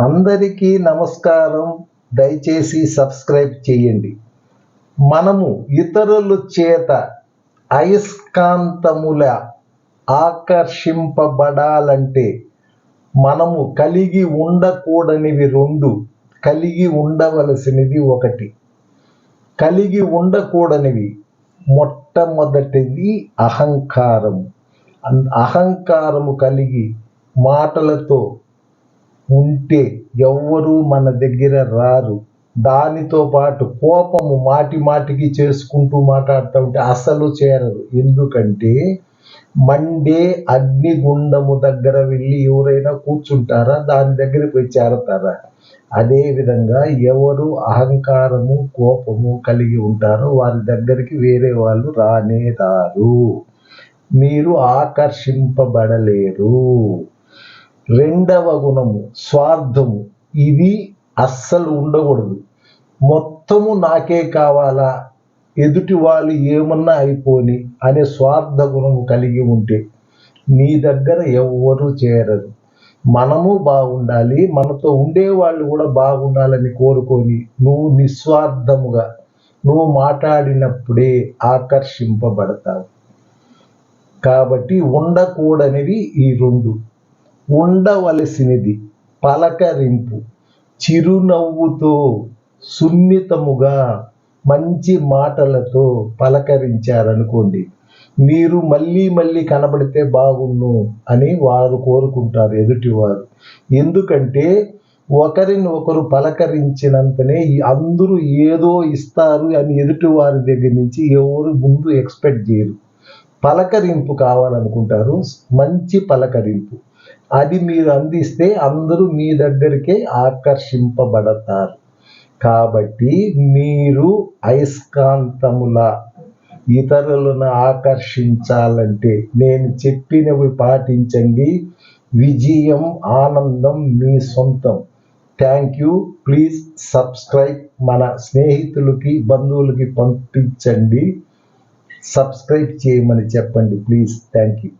అందరికీ నమస్కారం. దయచేసి సబ్స్క్రైబ్ చేయండి. మనము ఇతరుల చేత అయస్కాంతముల ఆకర్షింపబడాలంటే మనము కలిగి ఉండకూడనివి రెండు. కలిగి ఉండవలసినది ఒకటి. కలిగి ఉండకూడనివి మొట్టమొదటిది అహంకారము. అహంకారము కలిగి మాటలతో ఉంటే ఎవ్వరూ మన దగ్గర రారు. దానితో పాటు కోపము మాటి మాటికి చేసుకుంటూ మాట్లాడుతూ ఉంటే అసలు చేరరు ఎందుకంటే మండే అగ్నిగుండము దగ్గర వెళ్ళి ఎవరైనా కూర్చుంటారా? దాని దగ్గర పోయి చేరతారా? అదేవిధంగా ఎవరు అహంకారము కోపము కలిగి ఉంటారో వారి దగ్గరికి వేరే వాళ్ళు రానేదారు మీరు ఆకర్షింపబడలేరు. రెండవ గుణము స్వార్థము. ఇది అస్సలు ఉండకూడదు. మొత్తము నాకే కావాలా? ఎదుటి వాళ్ళు ఏమన్నా అయిపోని అనే స్వార్థ గుణము కలిగి ఉంటే నీ దగ్గర ఎవ్వరూ చేరరు. మనము బాగుండాలి మనతో ఉండేవాళ్ళు కూడా బాగుండాలని కోరుకొని నువ్వు నిస్వార్థముగా నువ్వు మాట్లాడినప్పుడే ఆకర్షింపబడతావు. కాబట్టి ఉండకూడనివి ఈ రెండు. ఉండవలసినది పలకరింపు. చిరునవ్వుతో సున్నితముగా మంచి మాటలతో పలకరించారనుకోండి. మీరు మళ్ళీ మళ్ళీ కనబడితే బాగుండు అని వారు కోరుకుంటారు ఎదుటివారు. ఎందుకంటే ఒకరిని ఒకరు పలకరించినంతనే అందరూ ఏదో ఇస్తారు అని ఎదుటివారి దగ్గర నుంచి ఎవరు ముందు ఎక్స్పెక్ట్ చేయరు. పలకరింపు కావాలనుకుంటారు. మంచి పలకరింపు. అది మీరు అందిస్తే అందరూ మీ దగ్గరికే ఆకర్షింపబడతారు. కాబట్టి మీరు అయస్కాంతముల ఇతరులను ఆకర్షించాలంటే నేను చెప్పినవి పాటించండి. విజయం ఆనందం మీ సొంతం. Thank you. ప్లీజ్ సబ్స్క్రైబ్ మన స్నేహితులకి బంధువులకి పంపించండి. సబ్స్క్రైబ్ చేయమని చెప్పండి ప్లీజ్. Thank you